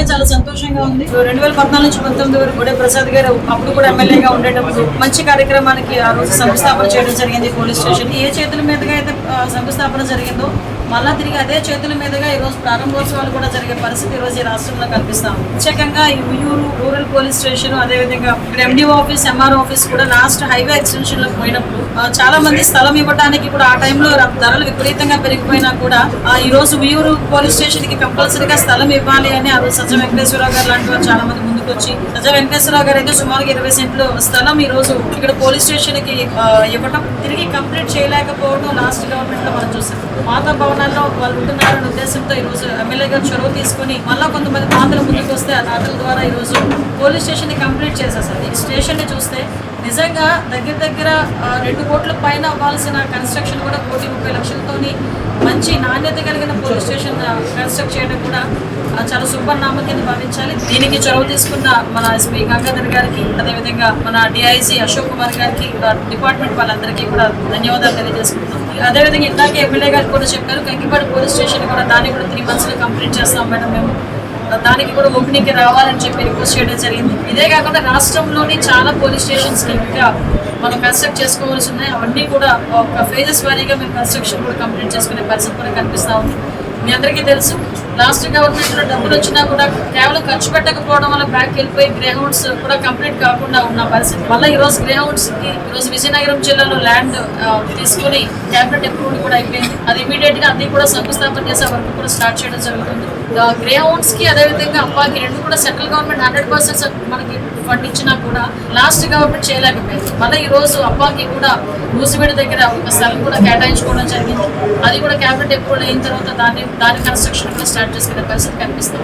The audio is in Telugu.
నిజంగా చాలా సంతోషంగా ఉంది. రెండు వేల పద్నాలుగు నుంచి పంతొమ్మిది వరకు కూడా ప్రసాద్ గారు అప్పుడు కూడా ఎమ్మెల్యేగా ఉండేటప్పుడు మంచి కార్యక్రమానికి ఆ రోజు శంకుస్థాపన చేయడం జరిగింది పోలీస్ స్టేషన్. ఏ చేతుల మీదుగా అయితే ఆ, శంకుస్థాపన జరిగిందో మళ్ళా తిరిగి అదే చేతుల మీదుగా ఈరోజు ప్రారంభోత్సవాలు కూడా జరిగే పరిస్థితి ఈరోజు ఈ రాష్ట్రంలో కనిపిస్తాం ప్రత్యేకంగా ఈ ఉయ్యూరు రూరల్ పోలీస్ స్టేషన్ అదేవిధంగా ఇక్కడ ఎండిఓ ఆఫీస్ ఎంఆర్ ఆఫీస్ కూడా లాస్ట్ హైవే ఎక్స్టెన్షన్లో పోయినప్పుడు చాలా మంది స్థలం ఇవ్వడానికి కూడా ఆ టైంలో ధరలు విపరీతంగా పెరిగిపోయినా కూడా ఆ, ఈ రోజు ఉయ్యూరు పోలీస్ స్టేషన్కి కంపల్సరీగా స్థలం ఇవ్వాలి అని ఆ రోజు సజ్జ వెంకటేశ్వరరావు గారు లాంటి వారు చాలా మంది ముందుకు వచ్చి సజ్జ వెంకటేశ్వరరావు గారు అయితే సుమారుగా ఇరవై సెంట్లు స్థలం ఈ రోజు ఇక్కడ పోలీస్ స్టేషన్కి ఇవ్వటం. తిరిగి కంప్లీట్ చేయలేకపోవడం లాస్ట్ గవర్నమెంట్లో మనం చూసాం. పాత భవనాల్లో వాళ్ళు ఉంటున్నారనే ఉద్దేశంతో ఈ రోజు ఎమ్మెల్యే గారు చొరవ తీసుకుని మళ్ళీ కొంతమంది పాత్రలు ముందుకు వస్తే ఆ దాతల ద్వారా ఈ రోజు పోలీస్ స్టేషన్ని కంప్లీట్ చేసేసారు ఈ స్టేషన్ని చూస్తే నిజంగా దగ్గర దగ్గర రెండు కోట్ల పైన అవ్వాల్సిన కన్స్ట్రక్షన్ కూడా కోటి ముప్పై లక్షలతోని మంచి నాణ్యత కలిగిన పోలీస్ స్టేషన్ కన్స్ట్రక్ట్ చేయడం కూడా చాలా సుపరిణామం కింద భావించాలి. దీనికి చొరవ తీసుకున్న మన శ్రీ గంగాధర్ గారికి అదేవిధంగా మన డిఐజీ అశోక్ కుమార్ గారికి డిపార్ట్మెంట్ వాళ్ళందరికీ కూడా ధన్యవాదాలు తెలియజేసుకుంటున్నాం. అదేవిధంగా ఇందాక ఎమ్మెల్యే గారు కూడా చెప్పారు కంకిపాడు పోలీస్ స్టేషన్ కూడా దాన్ని కూడా త్రీ మంత్స్లో కంప్లీట్ చేస్తాం మేడం మేము. దానికి కూడా ఓపెనింగ్కి రావాలని చెప్పి రిక్వెస్ట్ చేయడం జరిగింది. ఇదే కాకుండా రాష్ట్రంలోని చాలా పోలీస్ స్టేషన్స్ని ఇంకా మనం కన్స్ట్రక్ట్ చేసుకోవాల్సి ఉన్నాయి. అవన్నీ కూడా ఒక ఫేజెస్ వారీగా మేము కన్స్ట్రక్షన్ కూడా కంప్లీట్ చేసుకునే పరిస్థితి కూడా కనిపిస్తా ఉంది. మీ అందరికీ తెలుసు. లాస్ట్ గవర్నమెంట్లో డబ్బులు వచ్చినా కూడా కేవలం ఖర్చు పెట్టకపోవడం వల్ల బ్యాక్ వెళ్ళిపోయి గ్రే హౌండ్స్ కూడా కంప్లీట్ కాకుండా ఉన్న పరిస్థితి వల్ల ఈ రోజు గ్రే హౌండ్స్కి ఈ రోజు విజయనగరం జిల్లాలో ల్యాండ్ తీసుకుని క్యాబినెట్ అప్రూవల్ కూడా అయిపోయింది. అది ఇమీడియట్గా అన్ని కూడా శంకుస్థాపన చేసే వరకు కూడా స్టార్ట్ చేయడం జరుగుతుంది. గ్రే హౌండ్స్కి అదేవిధంగా అప్పాకి రెండు కూడా సెంట్రల్ గవర్నమెంట్ హండ్రెడ్ పర్సెంట్ మనకి ఫండ్ ఇచ్చినా కూడా లాస్ట్ గవర్నమెంట్ చేయలేకపోయింది మళ్ళీ ఈ రోజు అప్పాకి కూడా మూసివేడి దగ్గర ఒక స్థలం కూడా కేటాయించుకోవడం జరిగింది. అది కూడా క్యాబినెట్ ఎప్పుడు అయిన తర్వాత దాన్ని దాని కన్స్ట్రక్షన్ కూడా స్టార్ట్ చేసుకునే పరిస్థితి కనిపిస్తుంది.